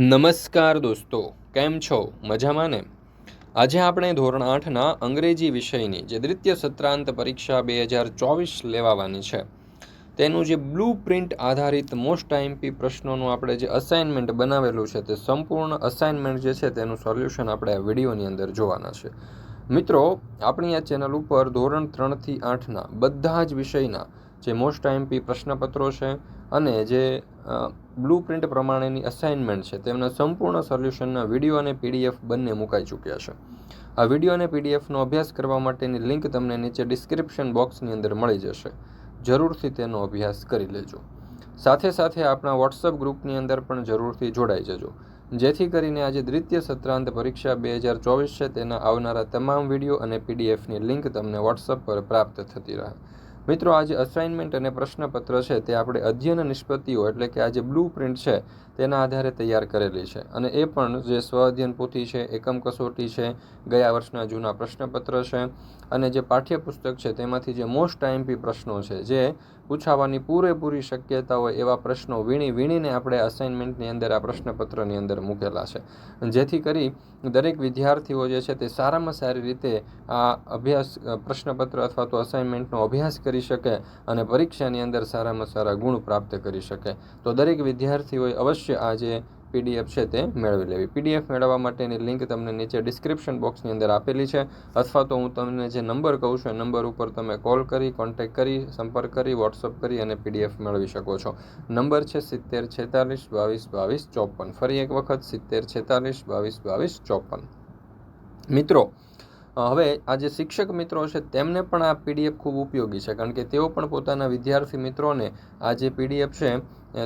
નમસ્કાર દોસ્તો, કેમ છો? મજામાં ને? આજે આપણે ધોરણ આઠના અંગ્રેજી વિષયની જે દ્વિતીય સત્રાંત પરીક્ષા બે હજાર ચોવીસ લેવાવાની છે, તેનું જે બ્લુ પ્રિન્ટ આધારિત મોસ્ટ આઈમપી પ્રશ્નોનું આપણે જે અસાઇનમેન્ટ બનાવેલું છે, તે સંપૂર્ણ અસાઇનમેન્ટ જે છે, તેનું સોલ્યુશન આપણે આ વિડીયોની અંદર જોવાના છે. મિત્રો, આપણી આ ચેનલ ઉપર ધોરણ ત્રણથી આઠના બધા જ વિષયના જે મોસ્ટ આઈમપી પ્રશ્નપત્રો છે અને જે બ્લુ પ્રિન્ટ પ્રમાણેની અસાઇનમેન્ટ છે. તેમના સંપૂર્ણ સોલ્યુશનના વીડિયો અને પીડીએફ બંને મુકાઈ ચૂક્યા છે. આ વીડિયો અને પીડીએફનો અભ્યાસ કરવા માટેની લિંક તમને નીચે ડિસ્ક્રિપ્શન બોક્સની અંદર મળી જશે. જરૂરથી તેનો અભ્યાસ કરી લેજો. સાથે સાથે આપણા વોટ્સઅપ ગ્રુપની અંદર પણ જરૂરથી જોડાઈ જજો. જેથી કરીને આજે દ્વિતીય સત્રાંત પરીક્ષા બે હજાર ચોવીસ છે, તેના આવનારા તમામ વીડિયો અને પીડીએફની લિંક તમને વોટ્સઅપ પર પ્રાપ્ત થતી રહે. મિત્રો, આજે અસાઇનમેન્ટ અને પ્રશ્નપત્ર છે તે આપણે અધ્યયન નિષ્પત્તિઓ, એટલે કે આ જે બ્લુ પ્રિન્ટ છે, તેના આધારે તૈયાર કરેલી છે. અને એ પણ જે સ્વ અધ્યયન પોથી છે, એકમ કસોટી છે, ગયા વર્ષના જૂના પ્રશ્નપત્ર છે, અને જે પાઠ્યપુસ્તક છે, તેમાંથી જે મોસ્ટ આઈએમપી પ્રશ્નો છે, જે પૂછાવાની પૂરેપૂરી શક્યતા હોય એવા પ્રશ્નો વીણી વીણીને આપણે અસાઇનમેન્ટની અંદર આ પ્રશ્નપત્રની અંદર મૂકેલા છે. જેથી કરી દરેક વિદ્યાર્થીઓ જે છે તે સારામાં સારી રીતે આ અભ્યાસ પ્રશ્નપત્ર અથવા તો અસાઇનમેન્ટનો અભ્યાસ કરી શકે અને પરીક્ષાની અંદર સારામાં સારા ગુણ પ્રાપ્ત કરી શકે. તો દરેક વિદ્યાર્થીઓએ અવશ્ય આ જે પીડીએફ છે તે મેળવી લેવી. પીડીએફ મેળવવા માટેની લિંક તમને નીચે ડિસ્ક્રિપ્શન બોક્સની અંદર આપેલી છે. અથવા તો હું તમને જે નંબર કહું છું, એ નંબર ઉપર તમે કોલ કરી, કોન્ટેક્ટ કરી, સંપર્ક કરી, વોટ્સઅપ કરી અને પીડીએફ મેળવી શકો છો. નંબર છે સિત્તેર છેતાલીસ બાવીસ બાવીસ ચોપન. ફરી એક વખત સિત્તેર છેતાલીસ બાવીસ બાવીસ ચોપન. મિત્રો હવે આ જે શિક્ષક મિત્રો છે, તેમને પણ આ પીડીએફ ખૂબ ઉપયોગી છે, કારણ કે તેઓ પણ પોતાના વિદ્યાર્થી મિત્રોને આ જે પીડીએફ છે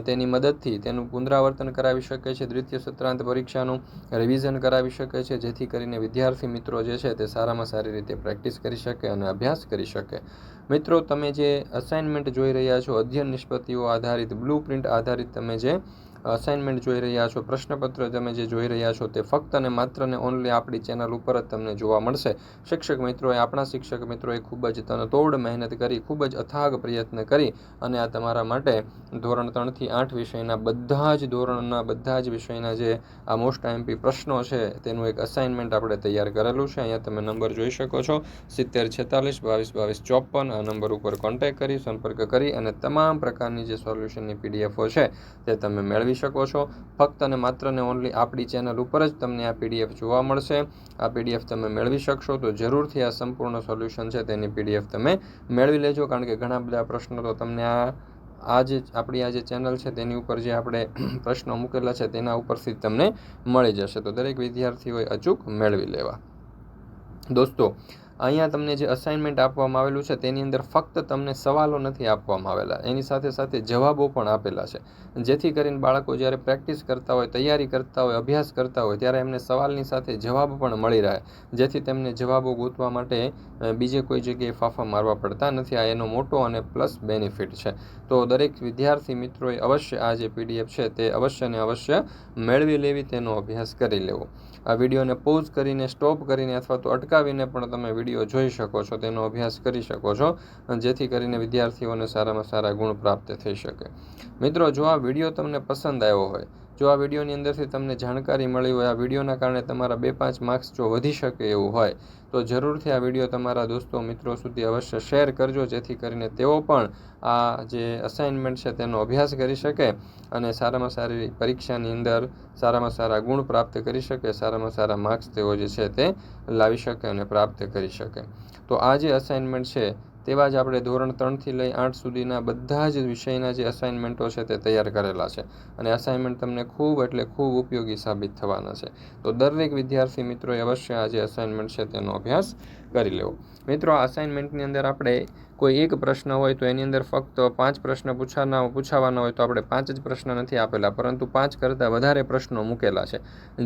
તેની મદદથી તેનું પુનરાવર્તન કરાવી શકે છે, દ્વિતીય સત્રાંત પરીક્ષાનું રિવિઝન કરાવી શકે છે, જેથી કરીને વિદ્યાર્થી મિત્રો જે છે, તે સારામાં સારી રીતે પ્રેક્ટિસ કરી શકે અને અભ્યાસ કરી શકે. મિત્રો, તમે જે અસાઇનમેન્ટ જોઈ રહ્યા છો, અધ્યયન નિષ્પત્તિઓ આધારિત બ્લુ પ્રિન્ટ આધારિત, તમે જે અસાઇનમેન્ટ જોઈ રહ્યા છો, પ્રશ્નપત્ર તમે જે જોઈ રહ્યા છો તે ફક્ત અને માત્ર ને ઓનલી આપણી ચેનલ ઉપર જ તમને જોવા મળશે. શિક્ષક મિત્રોએ, આપણા શિક્ષક મિત્રોએ ખૂબ જ તનતોડ મહેનત કરી, ખૂબ જ અથાગ પ્રયત્ન કરી અને આ તમારા માટે ધોરણ ત્રણથી આઠ વિષયના બધા જ ધોરણના બધા જ વિષયના જે આ મોસ્ટ આઈએમપી પ્રશ્નો છે તેનું એક અસાઇનમેન્ટ આપણે તૈયાર કરેલું છે. અહીંયા તમે નંબર જોઈ શકો છો, સિત્તેર છેતાલીસ, બાવીસ બાવીસ, ચોપન, આ નંબર ઉપર કોન્ટેક્ટ કરી, સંપર્ક કરી અને તમામ પ્રકારની જે સોલ્યુશનની પીડીએફો છે તે તમે મેળવી કરી શકો છો. ફક્ત અને માત્ર ને ઓનલી આપણી ચેનલ ઉપર જ તમને આ પીડીએફ જોવા મળશે. આ પીડીએફ તમે મેળવી શકશો તો જરૂરથી આ સંપૂર્ણ સોલ્યુશન છે તેની પીડીએફ તમે મેળવી લેજો. કારણ કે ઘણા બધા પ્રશ્નો તો તમને આ આ જે આપણી આ જે ચેનલ છે તેની ઉપર જે આપણે પ્રશ્નો મૂકેલા છે તેના ઉપરથી તમને મળી જશે. તો દરેક વિદ્યાર્થીઓએ અચૂક મેળવી લેવા. દોસ્તો અહીંયા તમને જે અસાઇનમેન્ટ આપવામાં આવેલું છે, તેની અંદર ફક્ત તમને સવાલો નથી આપવામાં આવેલા. એની સાથે સાથે જવાબો પણ આપેલા છે. જેથી કરીને બાળકો જ્યારે પ્રેક્ટિસ કરતા હોય, તૈયારી કરતા હોય, અભ્યાસ કરતા હોય, ત્યારે એમને સવાલની સાથે જવાબ પણ મળી રહે. જેથી તેમને જવાબો ગોતવા માટે બીજે કોઈ જગ્યાએ ફાફા મારવા પડતા નથી. આ એનો મોટો અને પ્લસ બેનિફિટ છે. તો દરેક વિદ્યાર્થી મિત્રોએ અવશ્ય આ જે પીડીએફ છે, તે અવશ્ય ને અવશ્ય મેળવી લેવી, તેનો અભ્યાસ કરી લેવો. આ વિડીયોને પોઝ કરીને સ્ટોપ કરીને અથવા તો અટકાવીને પણ તમે વીડિયો જોઈ શકો છો, તેનો અભ્યાસ કરી શકો છો જેથી કરીને વિદ્યાર્થીઓને સારામાં સારા ગુણ પ્રાપ્ત થઈ શકે. મિત્રો, જો આ વીડિયો તમને પસંદ આવ્યો હોય જો આ વિડીયોની અંદરથી તમને જાણકારી મળી હોય, આ વિડીયોના કારણે તમારા બે પાંચ માર્ક્સ જો વધી શકે એવું હોય, તો જરૂરથી આ વીડિયો તમારા દોસ્તો મિત્રો સુધી અવશ્ય શેર કરજો, જેથી કરીને તેઓ પણ આ જે અસાઇનમેન્ટ છે તેનો અભ્યાસ કરી શકે અને સારામાં સારી પરીક્ષાની અંદર સારામાં સારા ગુણ પ્રાપ્ત કરી શકે, સારામાં સારા માર્ક્સ તેઓ જે છે તે લાવી શકે અને પ્રાપ્ત કરી શકે. તો આ જે અસાઇનમેન્ટ છે તેવા જ આપણે ધોરણ ત્રણથી લઈ આઠ સુધીના બધા જ વિષયના જે અસાઇનમેન્ટો છે તે તૈયાર કરેલા છે. અને અસાઇનમેન્ટ તમને ખૂબ એટલે ખૂબ ઉપયોગી સાબિત થવાના છે. તો દરેક વિદ્યાર્થી મિત્રોએ અવશ્ય આ જે અસાઇનમેન્ટ છે તેનો અભ્યાસ કરી લેવો. મિત્રો, આ અસાઇનમેન્ટની અંદર આપણે કોઈ એક પ્રશ્ન હોય તો એની અંદર ફક્ત પાંચ પ્રશ્ન પૂછવાના પૂછાવાના હોય તો આપણે પાંચ જ પ્રશ્ન નથી આપેલા, પરંતુ પાંચ કરતાં વધારે પ્રશ્નો મૂકેલા છે.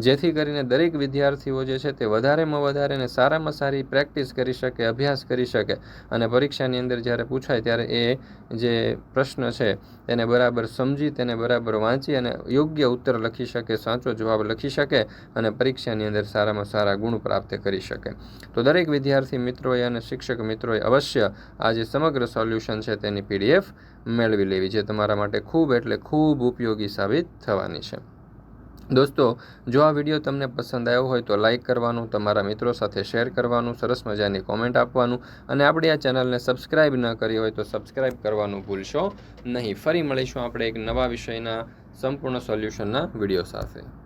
જેથી કરીને દરેક વિદ્યાર્થીઓ જે છે તે વધારેમાં વધારે ને સારામાં સારી પ્રેક્ટિસ કરી શકે, અભ્યાસ કરી શકે અને પરીક્ષાની અંદર જ્યારે પૂછાય ત્યારે એ જે પ્રશ્ન છે તેને બરાબર સમજી, તેને બરાબર વાંચી અને યોગ્ય ઉત્તર લખી શકે, સાચો જવાબ લખી શકે અને પરીક્ષાની અંદર સારામાં સારા ગુણ પ્રાપ્ત કરી શકે. તો દરેક વિદ્યાર્થી મિત્રોએ અને શિક્ષક મિત્રોએ અવશ્ય આ જે સમગ્ર સોલ્યુશન છે તેની પીડીએફ મેળવી લેવી જે તમારા માટે ખૂબ એટલે ખૂબ ઉપયોગી સાબિત થવાની છે. દોસ્તો, જો આ વીડિયો તમને પસંદ આવ્યો હોય તો લાઈક કરવાનું, તમારા મિત્રો સાથે શેર કરવાનું, સરસ મજાની કોમેન્ટ આપવાનું અને આપણી આ ચેનલને સબસ્ક્રાઈબ ન કરી હોય તો સબસ્ક્રાઇબ કરવાનું ભૂલશો નહીં. ફરી મળીશું આપણે એક નવા વિષયના સંપૂર્ણ સોલ્યુશનના વીડિયો સાથે.